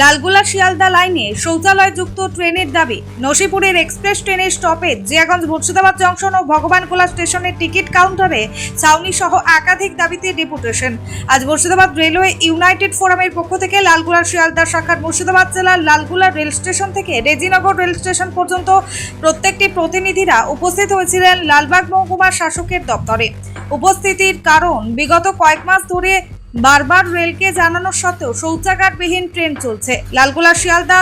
লালগোলা শিয়ালদা লাইনে শৌচালয়যুক্ত ট্রেনের দাবি। নসিপুরের এক্সপ্রেস ট্রেনের স্টপেজ জিয়াগঞ্জ মুর্শিদাবাদ জংশন ও ভগবানগোলা স্টেশনের টিকিট কাউন্টারে ছাউনি সহ একাধিক দাবিতে ডেপুটেশন। আজ মুর্শিদাবাদ রেলওয়ে ইউনাইটেড ফোরামের পক্ষ থেকে লালগোলা শিয়ালদা শাখার মুর্শিদাবাদ জেলার লালগোলা রেল স্টেশন থেকে রেজিনগর রেল স্টেশন পর্যন্ত প্রত্যেকটি প্রতিনিধিরা উপস্থিত হয়েছিলেন লালবাগ মহকুমার শাসকের দপ্তরে। উপস্থিতির কারণ বিগত কয়েক মাস ধরে বারবার রেলকে জানানো সত্ত্বেও শৌচাগারবিহীন ট্রেন চলছে। লালগোলা শিয়ালদা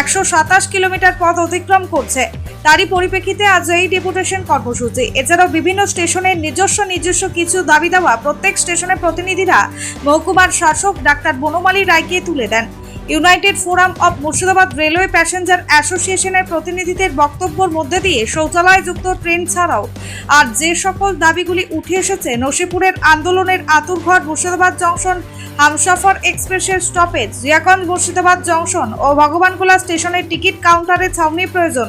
একশো সাতাশ কিলোমিটার পথ অতিক্রম করছে। তারই পরিপ্রেক্ষিতে আজ এই ডেপুটেশন কর্মসূচি। এছাড়াও বিভিন্ন স্টেশনের নিজস্ব নিজস্ব কিছু দাবি দেওয়া প্রত্যেক স্টেশনের প্রতিনিধিরা মহকুমার শাসক ডাক্তার বনমালী রায়কে তুলে দেন। United Forum of Murshidabad railway passenger অ্যাসোসিয়েশনের প্রতিনিধিদের বক্তব্যের মধ্যে দিয়ে শৌচালয়যুক্ত ট্রেন ছাড়াও আর যে সকল দাবিগুলি উঠে এসেছে, নসিপুরের আন্দোলনের আতুরঘর মুর্শিদাবাদ জংশন, হামসাফর এক্সপ্রেসের স্টপেজ, জিয়াগঞ্জ মুর্শিদাবাদ জংশন ও ভগবানকোলা স্টেশনের টিকিট কাউন্টারে ছাউনি প্রয়োজন।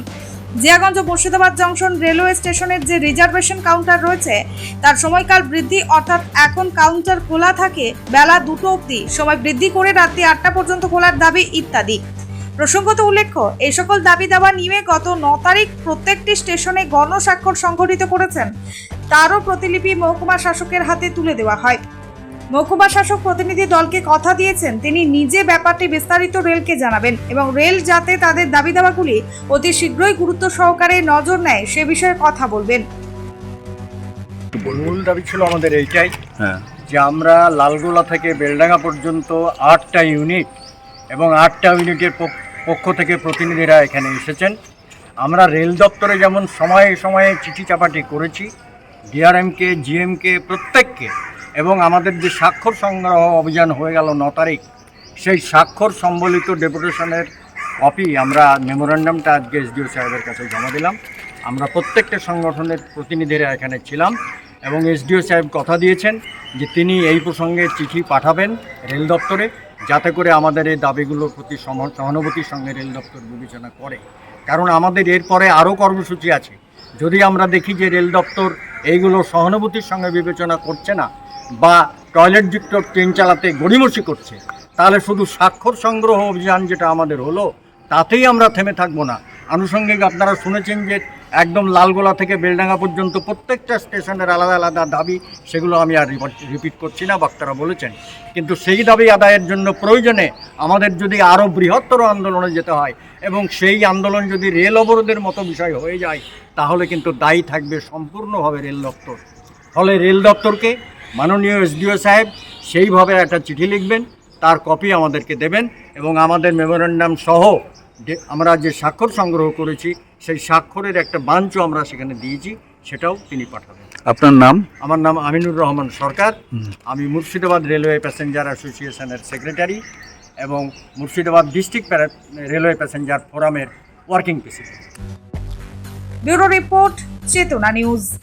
জিয়াগঞ্জ মুর্শিদাবাদ জংশন রেলওয়ে স্টেশনের যে রিজার্ভেশন কাউন্টার রয়েছে, তার সময়কাল বৃদ্ধি অর্থাৎ এখন কাউন্টার খোলা থাকে বেলা দুটো অবধি। সময় বৃদ্ধি করে রাত্রি আটটা পর্যন্ত খোলার দাবি ইত্যাদি। প্রসঙ্গত উল্লেখ্য, এই সকল দাবি দাবা নিয়ে গত ন তারিখ প্রত্যেকটি স্টেশনে গণস্বাক্ষর সংগঠিত করেছেন। তারও প্রতিলিপি মহকুমা শাসকের হাতে তুলে দেওয়া হয়। মহকুমা শাসক প্রতিনিধি দলকে কথা দিয়েছেন। তিনি নিজে ব্যাপারটি বিস্তারিত রেলকে জানাবেন এবং রেল যাতে তাদের দাবি দাবাগুলি অতি শীঘ্রই গুরুত্ব সহকারে নজর নেয় সে বিষয়ে কথা বলবেন। মূল দাবি ছিল আমাদের এইটাই হ্যাঁ। যে আমরা লালগোলা থেকে বেলডাঙ্গা পর্যন্ত আটটা ইউনিট এবং আটটা ইউনিটের পক- পক্ষ থেকে প্রতিনিধিরা এখানে এসেছেন। আমরা রেল দপ্তরে যেমন সময়ে সময়ে চিঠি চাপাটি করেছি ডিআরএমকে জিএমকে প্রত্যেককে এবং আমাদের যে স্বাক্ষর সংগ্রহ অভিযান হয়ে গেল ন তারিখ, সেই স্বাক্ষর সম্বলিত ডেপুটেশনের কপি আমরা মেমোরান্ডামটা আজকে এসডিও সাহেবের কাছে জমা দিলাম। আমরা প্রত্যেকটা সংগঠনের প্রতিনিধিরা এখানে ছিলাম এবং এসডিও সাহেব কথা দিয়েছেন যে তিনি এই প্রসঙ্গে চিঠি পাঠাবেন রেল দপ্তরে যাতে করে আমাদের এই দাবিগুলোর প্রতি সহানুভূতির সঙ্গে রেল দপ্তর বিবেচনা করে। কারণ আমাদের এরপরে আরও কর্মসূচি আছে। যদি আমরা দেখি যে রেল দপ্তর এইগুলো সহানুভূতির সঙ্গে বিবেচনা করছে না বা টয়লেটযুক্ত ট্রেন চালাতে গড়িমসি করছে, তাহলে শুধু স্বাক্ষর সংগ্রহ অভিযান যেটা আমাদের হলো, তাতেই আমরা থেমে থাকব না। আনুষঙ্গিক আপনারা শুনেছেন যে একদম লালগোলা থেকে বেলডাঙ্গা পর্যন্ত প্রত্যেকটা স্টেশনের আলাদা আলাদা দাবি, সেগুলো আমি আর রিপিট করছি না, বক্তারা বলেছেন। কিন্তু সেই দাবি আদায়ের জন্য প্রয়োজনে আমাদের যদি আরও বৃহত্তর আন্দোলনে যেতে হয় এবং সেই আন্দোলন যদি রেল অবরোধের মতো বিষয় হয়ে যায়, তাহলে কিন্তু দায়ী থাকবে সম্পূর্ণভাবে রেল দপ্তর। ফলে রেল দপ্তরকে মাননীয় এসডিও সাহেব সেইভাবে একটা চিঠি লিখবেন তার কপি আমাদেরকে দেবেন এবং আমাদের মেমোরেন্ডাম সহ যে- আমরা যে স্বাক্ষর সংগ্রহ করেছি সেই স্বাক্ষরের একটা বাঞ্চ আমরা সেখানে দিয়েছি সেটাও তিনি পাঠাবেন। আপনার নাম? আমার নাম আমিনুর রহমান সরকার। আমি মুর্শিদাবাদ রেলওয়ে প্যাসেঞ্জার অ্যাসোসিয়েশনের সেক্রেটারি এবং মুর্শিদাবাদ ডিস্ট্রিক্ট রেলওয়ে প্যাসেঞ্জার ফোরামের working president. Bureau report Chetna news.